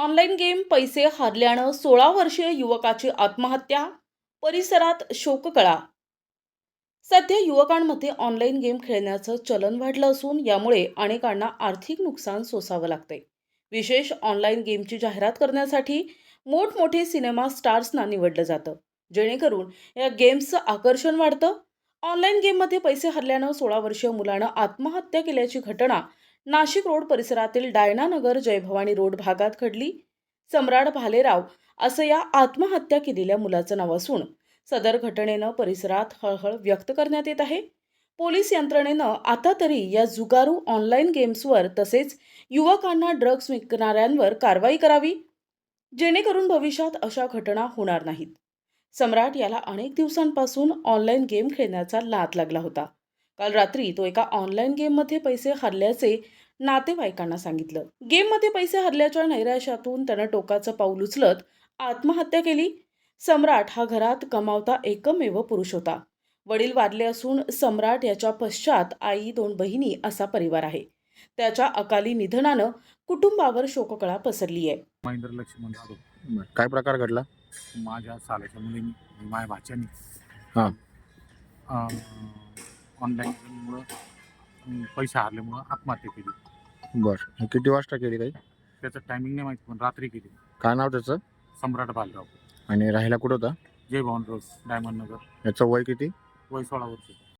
Online game पैसे हरल्यानं सोळा वर्षीय युवकाची आत्महत्या परिसरात शोककळा. सध्या युवकांमध्ये ऑनलाईन गेम खेळण्याचं चलन वाढलं असून यामुळे अनेकांना आर्थिक नुकसान सोसावं लागतंय. विशेष ऑनलाईन गेमची जाहिरात करण्यासाठी मोठमोठे सिनेमा स्टार्सना निवडलं जातं. जेणेकरून या गेम्सचं आकर्षण वाढतं. ऑनलाईन गेममध्ये पैसे हरल्यानं सोळा वर्षीय मुलानं आत्महत्या केल्याची घटना नाशिक रोड परिसरातील डायनानगर जयभवानी रोड भागात घडली. सम्राट भालेराव असं या आत्महत्या केलेल्या मुलाचं नाव असून सदर घटनेनं परिसरात हळहळ व्यक्त करण्यात येत आहे. पोलीस यंत्रणेनं आता तरी या जुगारू ऑनलाईन गेम्सवर तसेच युवकांना ड्रग्ज विकणाऱ्यांवर कारवाई करावी जेणेकरून भविष्यात अशा घटना होणार नाहीत. सम्राट याला अनेक दिवसांपासून ऑनलाईन गेम खेळण्याचा लाद लागला होता. काल रात्री तो एका ऑनलाईन गेममध्ये पैसे हरल्याचे नातेवाईकांना सांगितलं. गेममध्ये पैसे हरल्याच्या नैराश्यातून त्यानं टोकाचं पाऊल उचलत आत्महत्या केली. सम्राट हा घरात कमावता एकमेव पुरुष होता. वडील वारले असून सम्राट याच्या पश्चात आई दोन बहिणी असा परिवार आहे. त्याच्या अकाली निधनानं कुटुंबावर शोककळा पसरली आहे. महेंद्र लक्ष्मण जाधव. काय प्रकार घडला? माझ्या सालाच्या मुलीने माझ्या भाच्याने. हां. गेममुळं पैसे हारल्यामुळं आत्महत्या केली. बरं. किती वाजता केली काही त्याचं टायमिंग नाही माहिती पण रात्री केली. काय नाव त्याचं? सम्राट बालगाव आणि राहायला कुठं होता? Jay Bhavan road diamond Nagar. याचं वय किती? वय सोळा वर्ष.